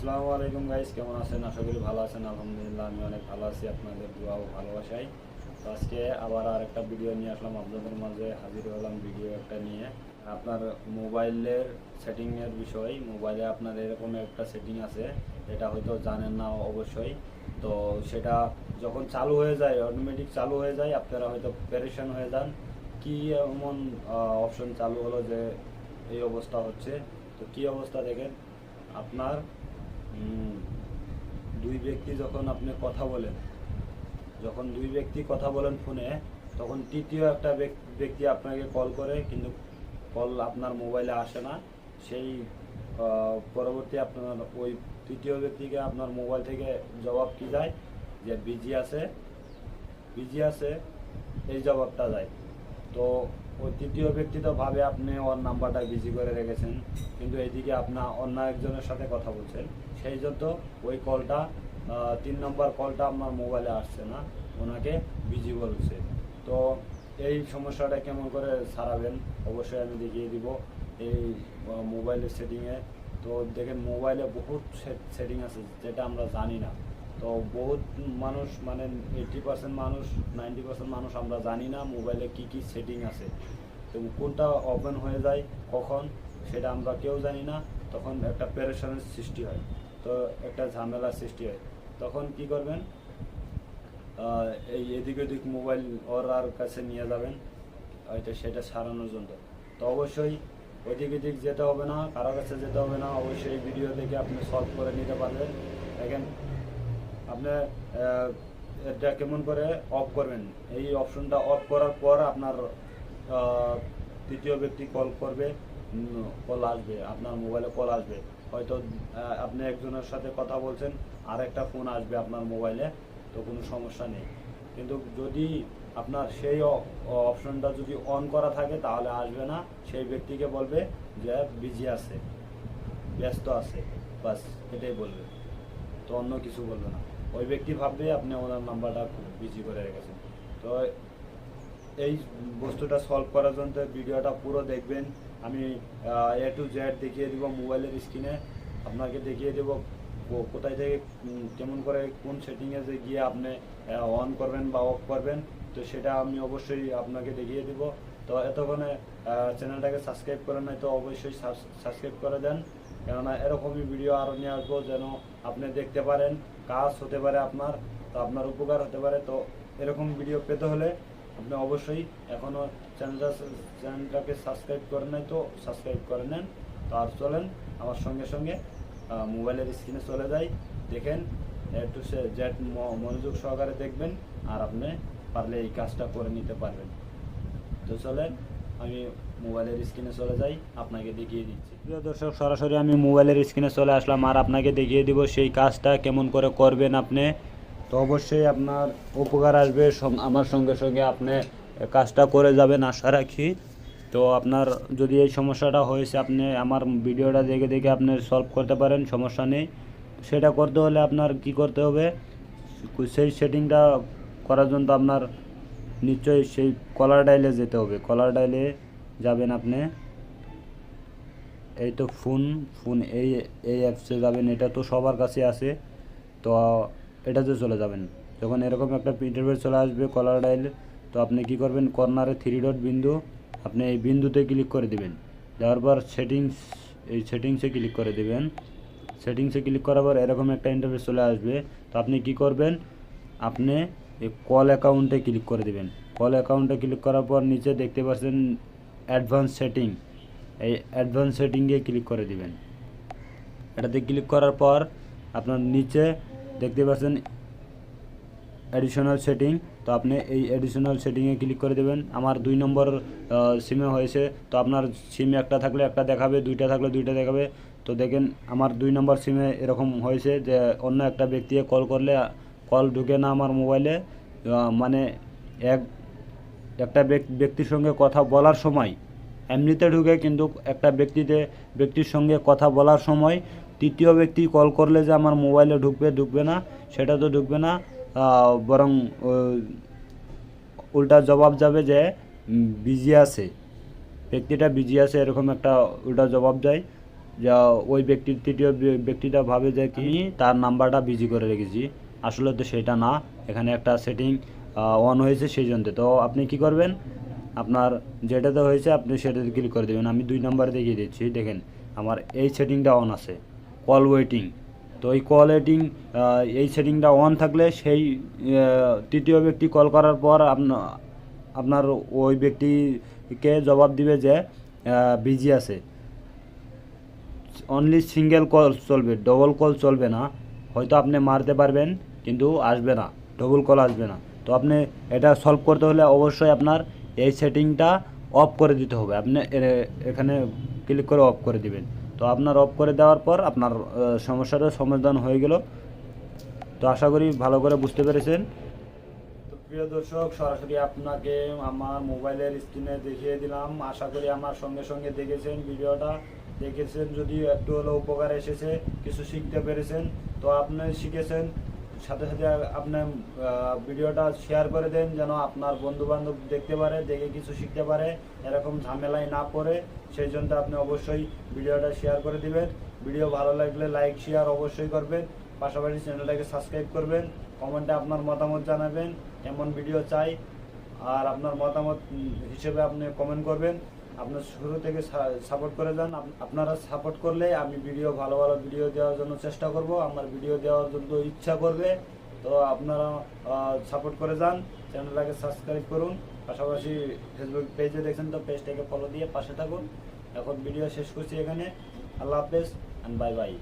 আসসালামু আলাইকুম গাইস কেমন আছেন? আশা করি ভালো আছেন, আলহামদুলিল্লাহ, আমি অনেক ভালো আছি, আপনাদের দোয়া ও ভালোবাসাই। তো আজকে আবার আরেকটা ভিডিও নিয়ে আসলাম, আপনাদের মাঝে হাজির হলাম ভিডিও একটা নিয়ে। আপনার মোবাইলের সেটিংয়ের বিষয়, মোবাইলে আপনার এরকম একটা সেটিং আছে, এটা হয়তো জানেন না অবশ্যই। তো সেটা যখন চালু হয়ে যায় অটোমেটিক চালু হয়ে যায়, আপনারা হয়তো প্যারেশান হয়ে যান। কি এমন অপশন চালু হলো যে এই অবস্থা হচ্ছে? তো কি অবস্থা দেখেন? আপনার দুই ব্যক্তি যখন আপনি কথা বলেন, যখন দুই ব্যক্তি কথা বলেন ফোনে, তখন তৃতীয় একটা ব্যক- ব্যক্তি আপনাকে কল করে, কিন্তু কল আপনার মোবাইলে আসে না। সেই পরবর্তী আপনার ওই তৃতীয় ব্যক্তিকে আপনার মোবাইল থেকে জবাব কি যায়? যে বিজি আছে বিজি আছে, এই জবাবটা যায় তো ওই তৃতীয় ব্যক্তি আপনি ওর নাম্বারটা বিজি করে রেখেছেন। কিন্তু এইদিকে আপনার অন্য একজনের সাথে কথা বলছেন। সেই জন্য ওই কলটা তিন নম্বর কলটা আপনার মোবাইলে আসছে না। ওনাকে বিজি বলছে। তো এই সমস্যাটা কেমন করে সারাবেন? অবশ্যই আমি দেখিয়ে দিব এই মোবাইলের সেটিংয়ে তো দেখেন মোবাইলে বহুত সেটিং আছে যেটা আমরা জানি না। তো বহুত মানুষ মানে এইটি পার্সেন্ট মানুষ নাইনটি পার্সেন্ট মানুষ আমরা জানি না মোবাইলে কি কি সেটিং আছে। তো কোনটা ওপেন হয়ে যায়, কখন, সেটা আমরা কেউ জানি না। তখন একটা প্যারেশানের সৃষ্টি হয়। তো একটা ঝামেলার সৃষ্টি হয়। তখন কি করবেন? এই এদিক ওদিক মোবাইল ওর আর কাছে নিয়ে যাবেন। হয়তো সেটা সারানোর জন্য। তো অবশ্যই ওইদিক এদিক যেতে হবে না, কারও কাছে যেতে হবে না। অবশ্যই ভিডিও দেখে আপনি সলভ করে নিতে পারবেন। দেখেন আপনি এটা কেমন করে অফ করবেন? এই অপশনটা অফ করার পর আপনার তৃতীয় ব্যক্তি কল করবে কল আসবে, আপনার মোবাইলে কল আসবে। হয়তো আপনি একজনের সাথে কথা বলছেন আর একটা ফোন আসবে আপনার মোবাইলে তো কোনো সমস্যা নেই। কিন্তু যদি আপনার সেই অপশনটা যদি অন করা থাকে, তাহলে আসবে না। সেই ব্যক্তিকে বলবে যে বিজি আছে, ব্যস্ত আছে, বাস, এটাই বলবে। তো অন্য কিছু বলবে না। ওই ব্যক্তি ভাববে আপনি ওনার নাম্বারটা বিজি করে রেখেছেন। তো এই বস্তুটা সলভ করার জন্য ভিডিওটা পুরো দেখবেন। আমি এ টু জেড দেখিয়ে দেবো মোবাইলের স্ক্রিনে আপনাকে দেখিয়ে দেব কোথায় থেকে কেমন করে, কোন সেটিংয়ে যে গিয়ে আপনি অন করবেন বা অফ করবেন। তো সেটা আমি অবশ্যই আপনাকে দেখিয়ে দিব। তো এতক্ষণে চ্যানেলটাকে সাবস্ক্রাইব করেন নাই তো অবশ্যই সাবস্ক্রাইব করে দেন। কেননা এরকমই ভিডিও আরও নিয়ে আসব যেন আপনি দেখতে পারেন, কাজ হতে পারে আপনার, তো আপনার উপকার হতে পারে। তো এরকম ভিডিও পেতে হলে আপনি অবশ্যই এখনও চ্যানেলটা চ্যানেলটাকে সাবস্ক্রাইব করে নাই তো সাবস্ক্রাইব করে নেন। তো আর চলেন, আমার সঙ্গে সঙ্গে মোবাইলের স্ক্রিনে চলে যাই। দেখেন একটু সে জ্যাট মনোযোগ সহকারে দেখবেন, আর আপনি পারলে এই কাজটা করে নিতে পারবেন। তো চলেন, আমি মোবাইলের স্ক্রিনে চলে যাই, আপনাকে দেখিয়ে দিচ্ছি। প্রিয় দর্শক, সরাসরি আমি মোবাইলের স্ক্রিনে চলে আসলাম আর আপনাকে দেখিয়ে দিব সেই কাজটা কেমন করে করবেন আপনি। তো অবশ্যই আপনার উপকার আসবে আমার সঙ্গে সঙ্গে আপনি কাজটা করে যাবেন আশা রাখি। তো আপনার যদি এই সমস্যাটা হয়েছে, আপনি আমার ভিডিওটা দেখে দেখে আপনি সলভ করতে পারেন, সমস্যা নেই। সেটা করতে হলে আপনার কি করতে হবে? সেই সেটিংটা করার জন্য আপনার নিশ্চয়ই সেই কলার ডাইলে যেতে হবে। কলার ডাইলে যাবেন আপনি। এই তো ফোন ফোন এই এই অ্যাপসে যাবেন, এটা তো সবার কাছে আছে। তো এটাতে চলে যাবেন। যখন এরকম একটা ইন্টারভিউ চলে আসবে কলার ডাইল তো আপনি কি করবেন? কর্নারে থ্রি ডট বিন্দু, আপনি এই বিন্দুতে ক্লিক করে দিবেন। দেওয়ার পর সেটিংস এই সেটিংসে ক্লিক করে দিবেন। সেটিংসে ক্লিক করার পর এরকম একটা ইন্টারভিউ চলে আসবে। তো আপনি কি করবেন? আপনি এই কল অ্যাকাউন্টে ক্লিক করে দিবেন। কল অ্যাকাউন্টে ক্লিক করার পর নিচে দেখতে পাচ্ছেন অ্যাডভান্স সেটিং, এই অ্যাডভান্স সেটিংয়ে ক্লিক করে দিবেন। এটাতে ক্লিক করার পর আপনার নিচে দেখতে পাচ্ছেন অ্যাডিশনাল সেটিং তো আপনি এই অ্যাডিশনাল সেটিংয়ে ক্লিক করে দেবেন। আমার দুই নম্বর সিমে হয়েছে, তো আপনার সিম একটা থাকলে একটা দেখাবে, দুইটা থাকলে দুইটা দেখাবে। তো দেখেন আমার দুই নম্বর সিমে এরকম হয়েছে যে অন্য একটা ব্যক্তিকে কল করলে কল ঢুকে না আমার মোবাইলে মানে এক, একটা ব্যক্তির সঙ্গে কথা বলার সময় এমনিতে ঢুকে কিন্তু একটা ব্যক্তিতে, ব্যক্তির সঙ্গে কথা বলার সময় তৃতীয় ব্যক্তি কল করলে যে আমার মোবাইলে ঢুকবে ঢুকবে না, সেটা তো ঢুকবে না বরং উল্টা জবাব যাবে যে বিজি আছে। ব্যক্তিটা বিজি আছে এরকম একটা উল্টা জবাব যায় যা ওই ব্যক্তির তৃতীয় ব্যক্তিটা ভাবে যে কি তার নাম্বারটা বিজি করে রেখেছি। আসলে তো সেটা না। এখানে একটা সেটিং অন হয়েছে সেই জন্য। তো আপনি কি করবেন? আপনার যেটাতে হয়েছে আপনি সেটাতে ক্লিক করে দেবেন। আমি দুই নাম্বারে দেখিয়ে দিচ্ছি, দেখেন, আমার এই সেটিংটা অন আছে কল ওয়েটিং তো এই কল ওয়েটিং এই সেটিংটা অন থাকলে সেই তৃতীয় ব্যক্তি কল করার পর আপনার ওই ব্যক্তিকে জবাব দিবে যে বিজি আছে। অনলি সিঙ্গেল কল চলবে ডবল কল চলবে না। হয়তো আপনি মারতে পারবেন, কিন্তু আসবে না ডবল কল আসবে না। তো আপনি এটা সলভ করতে হলে অবশ্যই আপনার এই সেটিংটা অফ করে দিতে হবে। আপনি এখানে ক্লিক করে অফ করে দিবেন। তো আপনার অফ করে দেওয়ার পর আপনার আহ, সমস্যাটার সমাধান হয়ে গেল। তো আশা করি ভালো করে বুঝতে পেরেছেন। তো প্রিয় দর্শক সরাসরি আপনাকে আমার মোবাইলের স্ক্রিনে দেখিয়ে দিলাম। আশা করি আমার সঙ্গে সঙ্গে দেখেছেন ভিডিওটা। দেখেছেন যদি একটু হলেও উপকার এসেছে কিছু শিখতে পেরেছেন। তো আপনি শিখেছেন সাথে সাথে আপনি ভিডিওটা শেয়ার করে দেন যেন আপনার বন্ধু বান্ধব দেখতে পারে, দেখে কিছু শিখতে পারে, এরকম ঝামেলায় না পড়ে। সেই জন্য আপনি অবশ্যই ভিডিওটা শেয়ার করে দিবেন। ভিডিও ভালো লাগলে লাইক শেয়ার অবশ্যই করবেন। পাশাপাশি চ্যানেলটাকে সাবস্ক্রাইব করবেন। কমেন্টে আপনার মতামত জানাবেন। এমন ভিডিও চাই? আর আপনার মতামত হিসেবে আপনি কমেন্ট করবেন। আপনার শুরু থেকে সাপোর্ট করে যান। আপনারা সাপোর্ট করলে আমি ভিডিও ভালো ভালো ভিডিও দেওয়ার জন্য চেষ্টা করব। আমার ভিডিও দেওয়ার জন্য ইচ্ছা করবে। তো আপনারা সাপোর্ট করে যান। চ্যানেলটাকে সাবস্ক্রাইব করুন। পাশাপাশি ফেসবুক পেজে দেখছেন তো পেজটাকে ফলো দিয়ে পাশে থাকুন। এখন ভিডিও শেষ করছি এখানে। আল্লাহ হাফেজ অ্যান্ড বাই বাই